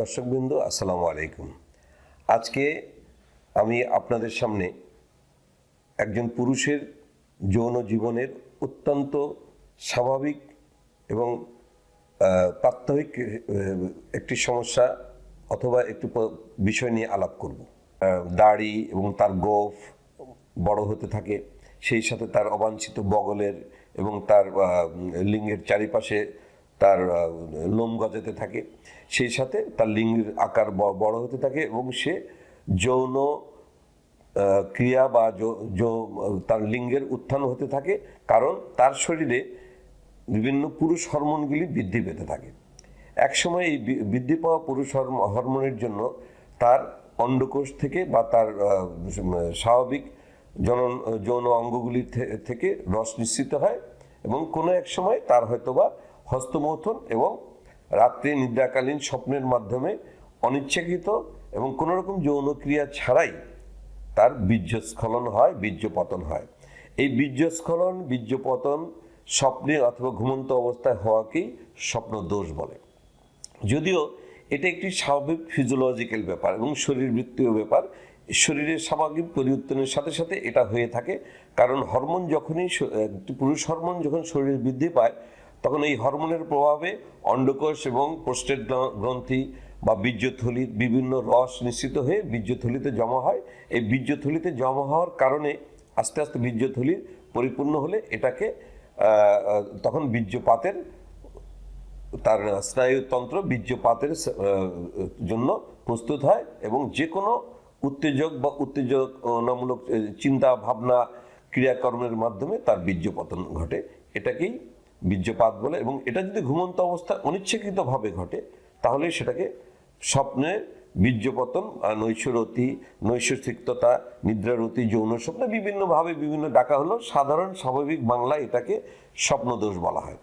দর্শকবৃন্দ, আসসালামু আলাইকুম। আজকে আমি আপনাদের সামনে একজন পুরুষের যৌন জীবনের অত্যন্ত স্বাভাবিক এবং প্রাত্যহিক একটি সমস্যা অথবা একটি বিষয় নিয়ে আলাপ করব। দাড়ি এবং তার গোফ বড় হতে থাকে, সেই সাথে তার অবাঞ্ছিত বগলের এবং তার লিঙ্গের চারিপাশে তার লোম গজাতে থাকে। সেই সাথে তার লিঙ্গের আকার বড় হতে থাকে এবং সে যৌন ক্রিয়া বা তার লিঙ্গের উত্থান হতে থাকে। কারণ তার শরীরে বিভিন্ন পুরুষ হরমোনগুলি বৃদ্ধি পেতে থাকে। একসময় এই বৃদ্ধি পাওয়া পুরুষ হরমোনের জন্য তার অন্ডকোষ থেকে বা তার স্বাভাবিক জনন, যৌন অঙ্গগুলি থেকে রস নিশ্চিত হয় এবং কোনো এক সময় তার হয়তোবা হস্তমৈথুন এবং রাত্রে নিদ্রাকালীন স্বপ্নের মাধ্যমে অনিচ্ছাকৃত এবং কোনো রকম যৌন ক্রিয়া ছাড়াই তার বীর্যস্খলন হয়, বীর্যপতন হয়। এই বীর্যস্খলন, বীর্যপতন স্বপ্নে অথবা ঘুমন্ত অবস্থায় হওয়াকেই স্বপ্ন দোষ বলে। যদিও এটা একটি স্বাভাবিক ফিজিওলজিক্যাল ব্যাপার এবং শরীরবৃত্তীয় ব্যাপার, শরীরের স্বাভাবিক পরিবর্তনের সাথে সাথে এটা হয়ে থাকে। কারণ হরমোন যখনই পুরুষ হরমোন যখন শরীরে বৃদ্ধি পায় তখন এই হরমোনের প্রভাবে অন্ডকোষ এবং প্রোস্টেট গ্রন্থি বা বীর্যথলির বিভিন্ন রস নিশ্চিত হয়ে বীর্যথলিতে জমা হয়। এই বীর্যথলিতে জমা হওয়ার কারণে আস্তে আস্তে বীর্যথলির পরিপূর্ণ হলে এটাকে তখন বীর্যপাতের তার স্নায়ুতন্ত্র বীর্যপাতের জন্য প্রস্তুত হয় এবং যে কোনো উত্তেজক বা উত্তেজনামূলক চিন্তা, ভাবনা, ক্রিয়াকর্মের মাধ্যমে তার বীর্যপতন ঘটে। এটাকেই বীর্যপাত বলে এবং এটা যদি ঘুমন্ত অবস্থায় অনিচ্ছাকৃতভাবে ঘটে, তাহলে সেটাকে স্বপ্নের বীর্যপতন নৈশরতি নৈশসিক্ততা নিদ্রারতি, যৌন স্বপ্ন বিভিন্নভাবে বিভিন্ন ডাকা হলো। সাধারণ স্বাভাবিক বাংলায় এটাকে স্বপ্নদোষ বলা হয়।